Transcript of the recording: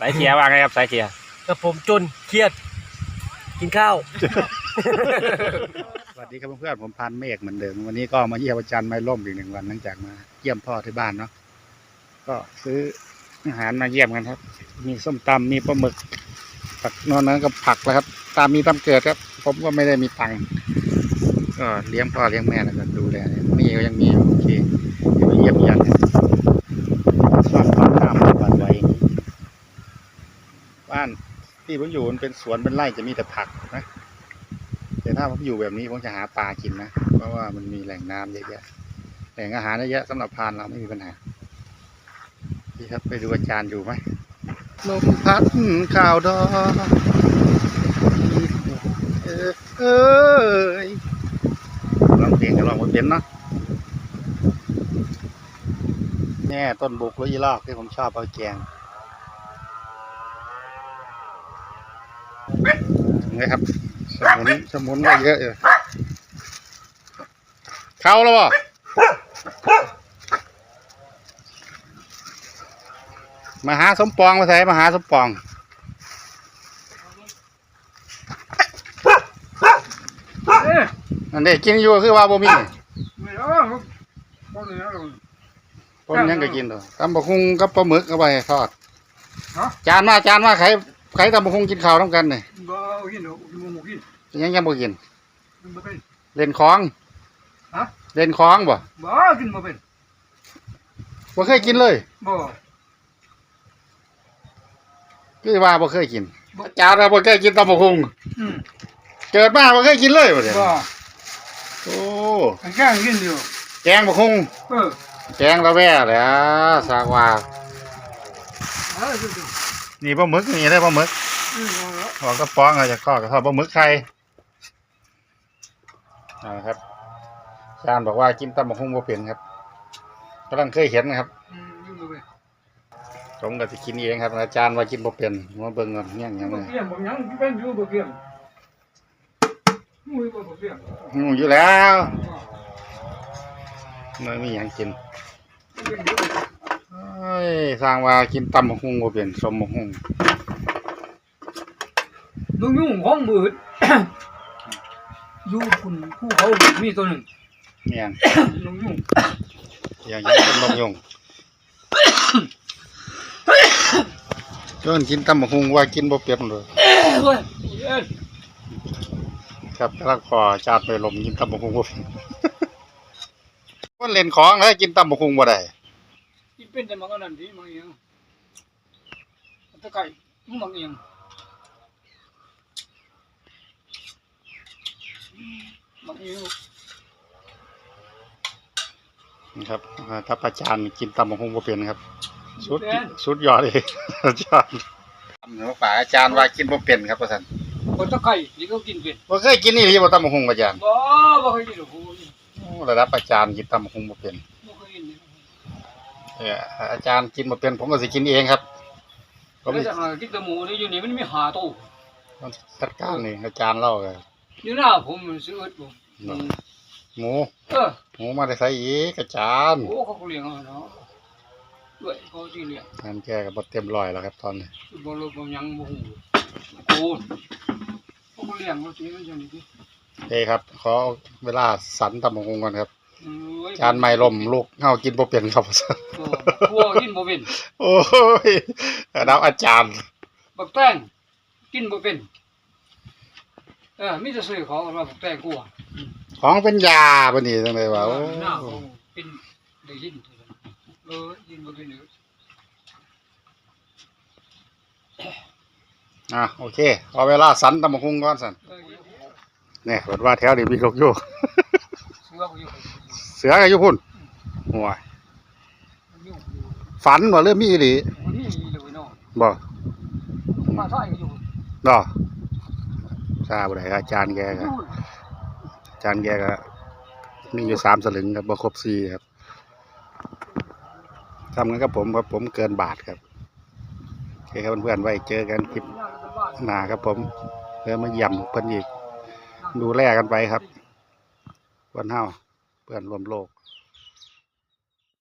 สายเทียว่าไงครับสายเทียกับผมจนเครียด กินข้าว สวัสดีครับเพื่อนๆผมพันเมฆเหมือนเดิมวันนี้ก็มาเยี่ยมอาจารย์ไม้ล่มอีกหนึ่งวันหลังจากมาเยี่ยมพ่อที่บ้านเนาะก็ซื้ออาหารมาเยี่ยมกันครับ มีส้มตำมีปลาหมึกผักนอกนั้นก็ผักแล้วครับ ตามมีตามเกิดครับ ผมก็ไม่ได้มีตังค์ก็เลี้ยงพ่อเลี้ยงแม่แล้วก็ดูแลนี่ก็ยังมีอยู่โอเคเดี๋ยวมาเยี่ยมยันชอบทำข้ามบ้านไว้บ้าน ที่ผมอยู่มันเป็นสวนเป็นไร่จะมีแต่ผักนะ แต่ถ้าผมอยู่แบบนี้ผมจะหาปลากินนะ เพราะว่ามันมีแหล่งน้ำเยอะแยะ แหล่งอาหารเยอะแยะสำหรับพรานเราไม่มีปัญหาพี่ครับไปดูอาจารย์อยู่ไหมลมพัดข่าวดอกเออเอยร้องเพลงก็ร้องไม่เป็นเนาะแน่ต้นบุกหรือยีลอกที่ผมชอบเอาแกง นี่ครับ สมุนสมุนก็เยอะอยู่เข้าแล้วบ่มาหาสมปองมาใส่มาหาสมปองอันนี้กินอยู่คือว่าบ่มีไม่เอาครับบ่เหลือหรอกผมยังก็กินตัวตำบักหุ่งกับปลาหมึกเอาไปทอดฮะจานมาจานมาใคร ใครตำบักหุ่งกินข้าวต้องกันนี่บ่เอากินหรอกกินบ่หมูกินยังยังบ่กินกินบ่เป็นเล่นของฮะเล่นของบ่บ่กินบ่เป็นบ่เคยกินเลยบ่คือว่าบ่เคยกินอาจารย์ว่าบ่เคยกินตำบักหุ่งอืมเกิดมาบ่เคยกินเลยบ่เดี๋ยวบ่โอ้อันแกงกินอยู่แกงบักหุ่งเออแกงละแว่แหล้วสากว่าเอะไรกิ นนี่ปลาหมึกนี่ได้ปลาหมึกอืมเอาละออกกระป๋องเอาจากข้อกระทอดปลาหมึกไข่เอาละครับอาจารย์บอกว่ากินตำบักหุ่งบ่เป็นครับกำลังเคยเห็นนะครับอืมกินบ่เป็นผมก็สิกินเองครับ อาจารย์ว่ากินบ่เป็นมาเบิ่งก่อนเนี่ยงหยังบ่เลยเกี่ยมบ่หยังเป็นอยู่บ่เกี่ยมมือบ่บ่เกี่ยมงูอยู่แล้วไม่มีหยังกินกิน อยู่เอ้ยสร้างว่ากินตำบักหุ่งบ่เป็นสมบักหุ่งลุงยุ่งของมืด อยู่คุณผู้เขามีตัวหนึงเนี่ยงลุงยุ่งอย่างนี้เป็นบักยงจนกินตำบักหุ่งว่ากินบ่เป็นเลยเฮ้ยเอ้ยครับกำลังขอจานไปลมกินตำบักหุ่งบ่เป็นมันเล่นของแล้วกินตำบักหุ่งบ่ได้ กินเป็นแต่มันก็นั่นดีมันเองตะไคร้มันเองมันเองนะครับอ่าถ้าอาจารย์กินตำบักหุ่งบ่เป็นครับสุดสุดยอดเลยอาจารย์เนาะป่าอาจารย์ว่ากินบ่เป็นครับว่าซั่นคนตะไคร้นี่ก็กินเป็นบ่เคยกินนี่หรือบ่ตำบักหุ่งอาจารย์บ่บ่เคยกินหรอกโอ้ยโอ้ระดับอาจารย์กินตำบักหุ่งบ่เป็น เอออาจารย์กินบ่เป็นผมก็สิกินเองครับ ผมแล้วจะหากินแต่หมูนี่อยู่นี่มันมีหาตู้จัดการนี่อาจารย์เล่าก็อยู่หน้าผมมันซื้ออึดบ่อืมหมูเออหมูมาได้ใส่อีกอาจารย์โอ้เขาก็เลี้ยงเอาเนาะด้วยเขาสิเลี้ยงงานแกก็บ่เต็มร้อยแล้วครับตอนนี้บ่รู้บ่หยังบ่ฮู้โอ้เขาก็เลี้ยงเขาสิมันจังนี้โอเคครับ ขอเวลาสันตำบักหุ่งก่อนครับ เอ้ยอาจารย์ไม่ล่มลูกเฮากินบ่เป็นครับเออพวกกินบ่เป็นโอ้ยระดับอาจารย์ บักแต้งกินบ่เป็นเออมีแต่ซื้อเขาว่าบักแต้งกลัวของเป็นยาบ่นี่จังได๋ว่าโอ้หน้าเขาเป็นได้ยินเท่านั้นเออยินบ่เป็นเด้ออะโอเคขอเวลาสันตำบักหุ่งก่อนสั่นเออเนี่ยเปิดว่าแถวนี้มีลูกอยู่ เสือก็อยู่ เสือก็อยู่พุ่นโอ้ยมันอยู่อยู่ฝันบ่เริ่มมีอีหลีมันนี่เลยเนาะบ่มาใส่ก็อยู่ดอทราบบ่ได้อาจารย์แกก็อาจารย์แกก็มีอยู่สามสลึงครับบ่ครบสี่ครับทำกันกับผมครับผมเกินบาทครับโอเคครับเพื่อนๆไว้เจอกันคลิปหน้าครับผมเพื่อมาเยี่ยมเพิ่นอีกดูแลกันไปครับเพื่อนเฮา เพื่อนรวมโลก